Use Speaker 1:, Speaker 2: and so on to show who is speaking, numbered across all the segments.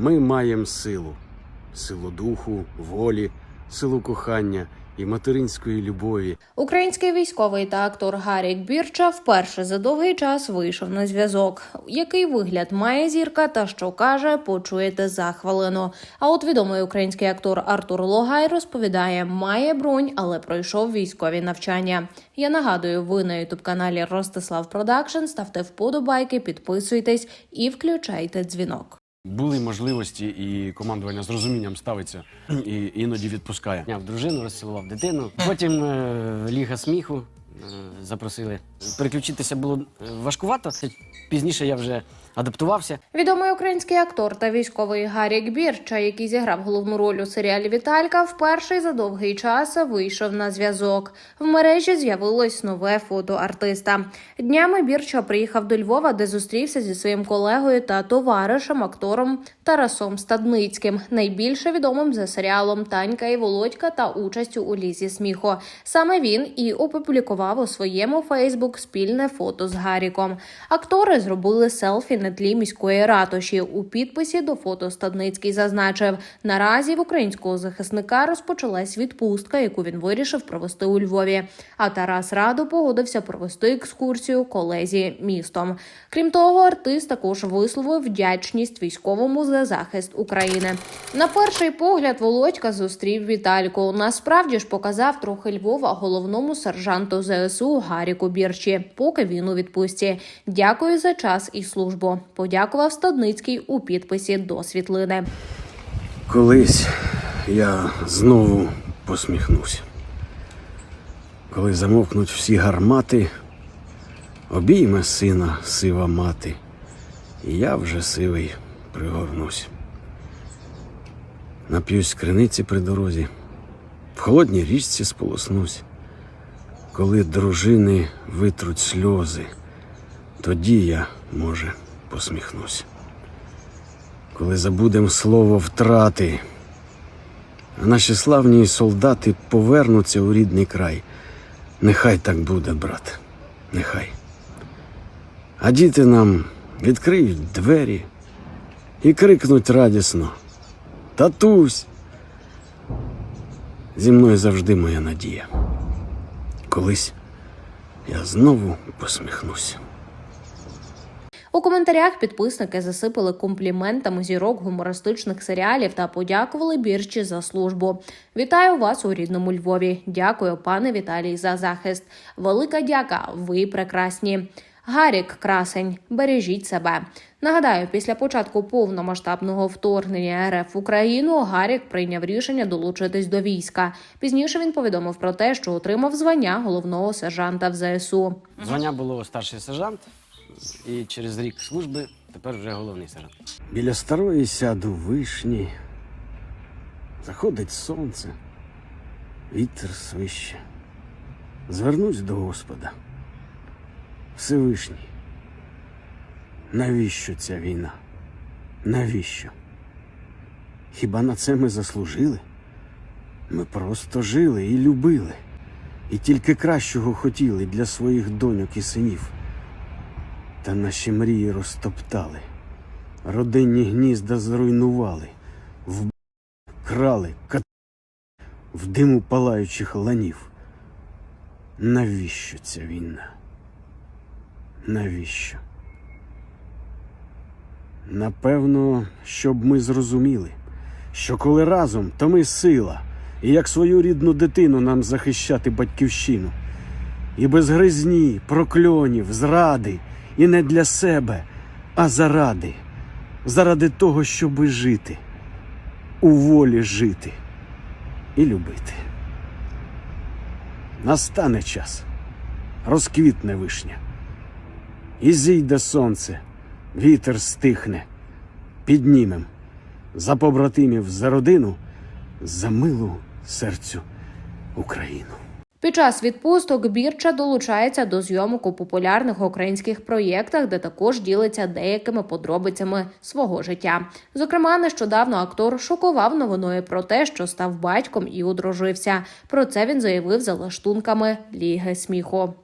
Speaker 1: ми маємо силу, силу духу, волі, силу кохання і материнської любові.
Speaker 2: Український військовий та актор Гарік Бірча вперше за довгий час вийшов на зв'язок. Який вигляд має зірка та що каже, почуєте за. А от відомий український актор Артур Логай розповідає, має бронь, але пройшов військові навчання. Я нагадую, ви на ютуб каналі Ростислав Продакшн. Ставте вподобайки, підписуйтесь і включайте дзвінок.
Speaker 1: Були можливості, і командування з розумінням ставиться і іноді відпускає.
Speaker 3: в дружину, розцілував дитину. Потім е, ліга сміху запросили. Переключитися було е, важкувато. Пізніше я вже адаптувався.
Speaker 2: Відомий український актор та військовий Гарік Бірча, який зіграв головну роль у серіалі Віталька, вперше за довгий час вийшов на зв'язок. В мережі з'явилось нове фото артиста. Днями Бірча приїхав до Львова, де зустрівся зі своїм колегою та товаришем, актором Тарасом Стадницьким, найбільше відомим за серіалом Танька і Володька та участю у лізі сміху. Саме він і опублікував у своєму Фейсбук спільне фото з Гаріком. Актори зробили селфі на тлі міської ратуші. У підписі до фото Стадницький зазначив: наразі в українського захисника розпочалась відпустка, яку він вирішив провести у Львові. А Тарас радо погодився провести екскурсію колезі містом. Крім того, артист також висловив вдячність військовому за захист України. На перший погляд Володька зустрів Вітальку. Насправді ж показав трохи Львова головному сержанту ЗСУ Гаріку Бірчі, поки він у відпустці. Дякую за час і службу. Подякував Стадницький у підписі до світлини.
Speaker 1: Колись я знову посміхнусь. Коли замовкнуть всі гармати, обійме сина сива мати, я вже сивий пригорнусь. Нап'юсь з криниці при дорозі, в холодній річці сполоснусь. Коли дружини витруть сльози, тоді я, може, посміхнусь коли забудем слово втрати, а наші славні солдати повернуться у рідний край. Нехай так буде, брат, нехай. А діти нам відкриють двері і крикнуть радісно: Татусь! Зі мною завжди моя надія. Колись я знову посміхнусь.
Speaker 2: У коментарях підписники засипали компліментами зірок гумористичних серіалів та подякували бірчі за службу. Вітаю вас у рідному Львові. Дякую, пане Віталій, за захист. Велика дяка, ви прекрасні. Гарік красень, бережіть себе. Нагадаю, після початку повномасштабного вторгнення РФ в Україну Гарік прийняв рішення долучитись до війська. Пізніше він повідомив про те, що отримав звання головного сержанта в ЗСУ.
Speaker 3: Звання було старший сержант, і через рік служби тепер вже головний сержант.
Speaker 1: Біля старої сяду вишні. Заходить сонце, вітер свище. Звернусь до Господа. Всевишній. Навіщо ця війна? Навіщо? Хіба на це ми заслужили? Ми просто жили і любили, і тільки кращого хотіли для своїх доньок і синів. Та наші мрії розтоптали, родинні гнізда зруйнували, в крали, кат... в диму палаючих ланів. Навіщо ця війна? Навіщо? Напевно, щоб ми зрозуміли, що коли разом, то ми сила, і як свою рідну дитину нам захищати батьківщину. І без гризні, прокльонів, зради, і не для себе, а заради, заради того, щоби жити, у волі жити і любити. Настане час, розквітне вишня, і зійде сонце, вітер стихне, піднімем за побратимів, за родину, за милу серцю Україну.
Speaker 2: Під час відпусток Бірча долучається до зйомок у популярних українських проєктах, де також ділиться деякими подробицями свого життя. Зокрема, нещодавно актор шокував новиною про те, що став батьком і одружився. Про це він заявив за лаштунками Ліги сміху.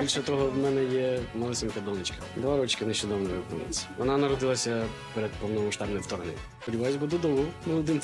Speaker 3: Більше того, в мене є малесенька донечка. Два рочки нещодавно виповниться. Вона народилася перед повномасштабним вторгненням. Сподіваюсь, буде довго.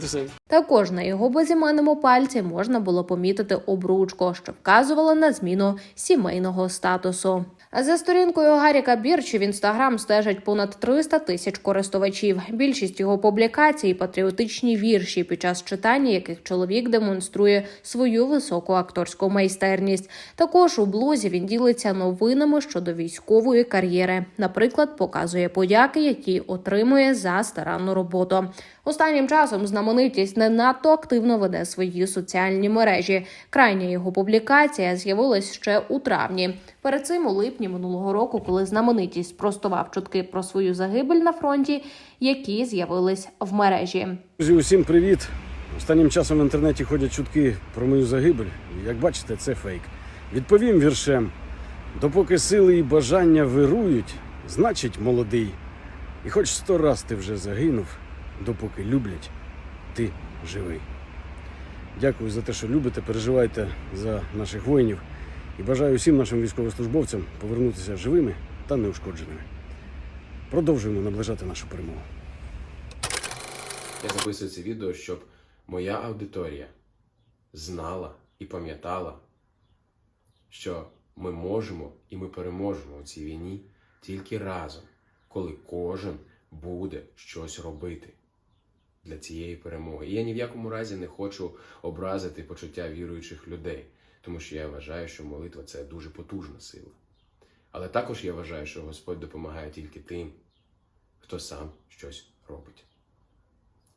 Speaker 3: Саме.
Speaker 2: Також на його безіменному пальці можна було помітити обручку, що вказувала на зміну сімейного статусу. За сторінкою Гаріка Бірчі в інстаграм стежать понад 300 тисяч користувачів. Більшість його публікацій патріотичні вірші, під час читання яких чоловік демонструє свою високу акторську майстерність. Також у блозі він ділиться новинами щодо військової кар'єри. Наприклад, показує подяки, які отримує за старанну роботу. Останнім часом знаменитість не надто активно веде свої соціальні мережі. Крайня його публікація з'явилась ще у травні. Перед цим у липні минулого року, коли знаменитість спростував чутки про свою загибель на фронті, які з'явились в мережі.
Speaker 1: Друзі, усім привіт! Останнім часом в інтернеті ходять чутки про мою загибель. Як бачите, це фейк. Відповім віршем: допоки сили і бажання вирують, значить молодий. І хоч сто раз ти вже загинув, допоки люблять, ти живий. Дякую за те, що любите, переживайте за наших воїнів і бажаю усім нашим військовослужбовцям повернутися живими та неушкодженими. Продовжуємо наближати нашу перемогу.
Speaker 4: Я записую це відео, щоб моя аудиторія знала і пам'ятала, що ми можемо і ми переможемо у цій війні тільки разом, коли кожен буде щось робити для цієї перемоги. І я ні в якому разі не хочу образити почуття віруючих людей, тому що я вважаю, що молитва це дуже потужна сила. Але також я вважаю, що Господь допомагає тільки тим, хто сам щось робить.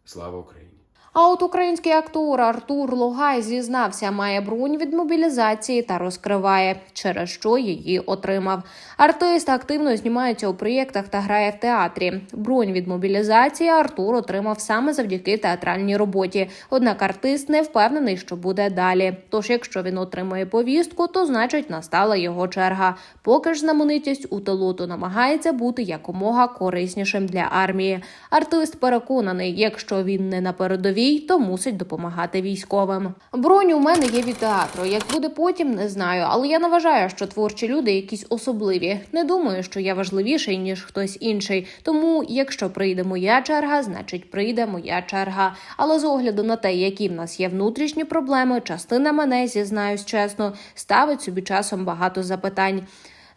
Speaker 4: Слава Україні!
Speaker 2: А от український актор Артур Логай зізнався, має бронь від мобілізації та розкриває, через що її отримав. Артист активно знімається у проєктах та грає в театрі. Бронь від мобілізації Артур отримав саме завдяки театральній роботі. Однак артист не впевнений, що буде далі. Тож, якщо він отримує повістку, то значить настала його черга. Поки ж знаменитість у тилу, то намагається бути якомога кориснішим для армії. Артист переконаний, якщо він не на передовій, то мусить допомагати військовим. Бронь у мене є від театру. Як буде потім, не знаю. Але я не вважаю, що творчі люди якісь особливі. Не думаю, що я важливіший ніж хтось інший. Тому, якщо прийде моя черга, значить прийде моя черга. Але з огляду на те, які в нас є внутрішні проблеми, частина мене зізнаюсь чесно, ставить собі часом багато запитань.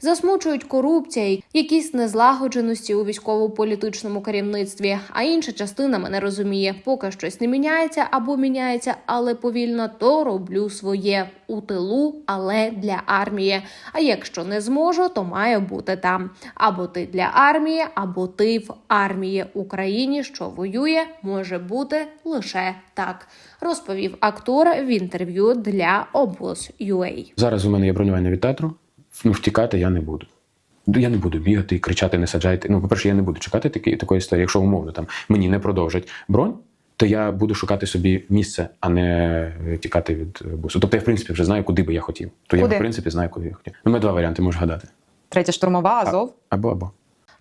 Speaker 2: Засмучують корупція, якісь незлагодженості у військово-політичному керівництві. А інша частина мене розуміє, поки щось не міняється або міняється, але повільно, то роблю своє у тилу, але для армії. А якщо не зможу, то маю бути там. Або ти для армії, або ти в армії Україні, що воює, може бути лише так, розповів актор в інтерв'ю для обоз.ua.
Speaker 5: Зараз у мене є бронювання від театру. Ну, втікати я не буду. Ну, Я не буду бігати і кричати, не саджайте. Ну, по-перше, я не буду чекати такі, такої історії. Якщо умовно там мені не продовжать бронь, то я буду шукати собі місце, а не тікати від е, бусу. Тобто я, в принципі, вже знаю, куди би я хотів. То я, в принципі, знаю, куди я хотів. Ну, ми два варіанти можу гадати.
Speaker 6: Третя штурмова, Азов.
Speaker 5: Або або.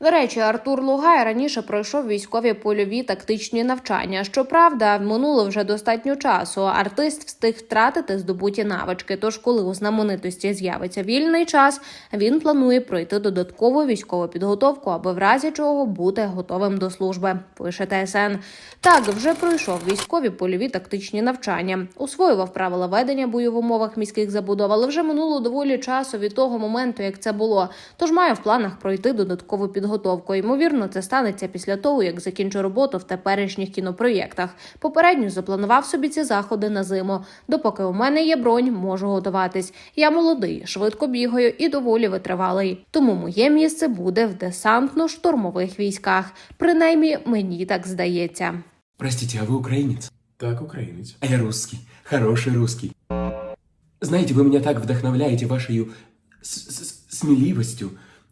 Speaker 2: До речі, Артур Лугай раніше пройшов військові польові тактичні навчання. Щоправда, минуло вже достатньо часу. Артист встиг втратити здобуті навички. Тож, коли у знаменитості з'явиться вільний час, він планує пройти додаткову військову підготовку, аби в разі чого бути готовим до служби. Пише ТСН. Так, вже пройшов військові польові тактичні навчання, усвоював правила ведення бою в умовах міських забудов, але вже минуло доволі часу від того моменту, як це було. Тож маю в планах пройти додаткову підготовку. Ймовірно, це станеться після того, як закінчу роботу в теперішніх кінопроєктах. Попередньо запланував собі ці заходи на зиму. Допоки у мене є бронь, можу готуватись. Я молодий, швидко бігаю і доволі витривалий. Тому моє місце буде в десантно-штурмових військах. Принаймні, мені так здається.
Speaker 7: Простите, а вы украинец?
Speaker 4: Так, українець.
Speaker 7: А я русский. Хороший русский. Знаете, вы меня так вдохновляете вашей с- с- смеливостью,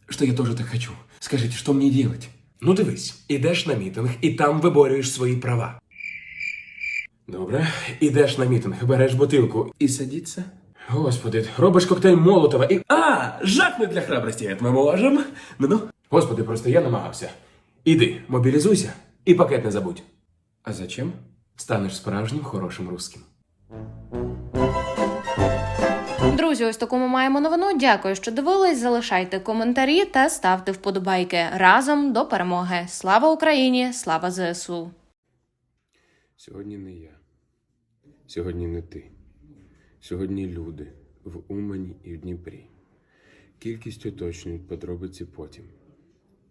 Speaker 7: что я тоже так хочу. Скажите, что мне делать?
Speaker 8: Ну дивись, ідеш на мітинг і там виборюєш свої права. Добре, ідеш на мітинг, береш бутилку і садиться. Господи, робиш коктейль Молотова і. А! Жахни для храбрості, это ми можемо. Ну ну. Господи, просто я намагався. Іди, мобілізуйся і пакет не забудь.
Speaker 7: А зачем?
Speaker 8: Станеш справжнім хорошим русским.
Speaker 2: Друзі, ось таку ми маємо новину. Дякую, що дивились. Залишайте коментарі та ставте вподобайки разом до перемоги. Слава Україні! Слава ЗСУ!
Speaker 4: Сьогодні не я. Сьогодні не ти. Сьогодні люди в Умані і в Дніпрі. Кількість уточнюють подробиці потім.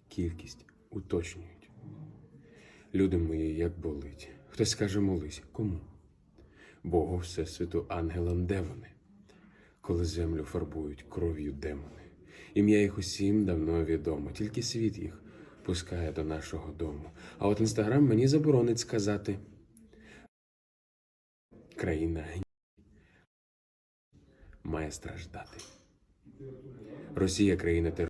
Speaker 4: Кількість уточнюють. Люди мої, як болить. Хтось скаже молись. Кому? Богу Всесвіту, ангелам, де вони? Коли землю фарбують кров'ю демони. Ім'я їх усім давно відомо, тільки світ їх пускає до нашого дому. А от інстаграм мені заборонить сказати. Країна має страждати. Росія країна тероризму.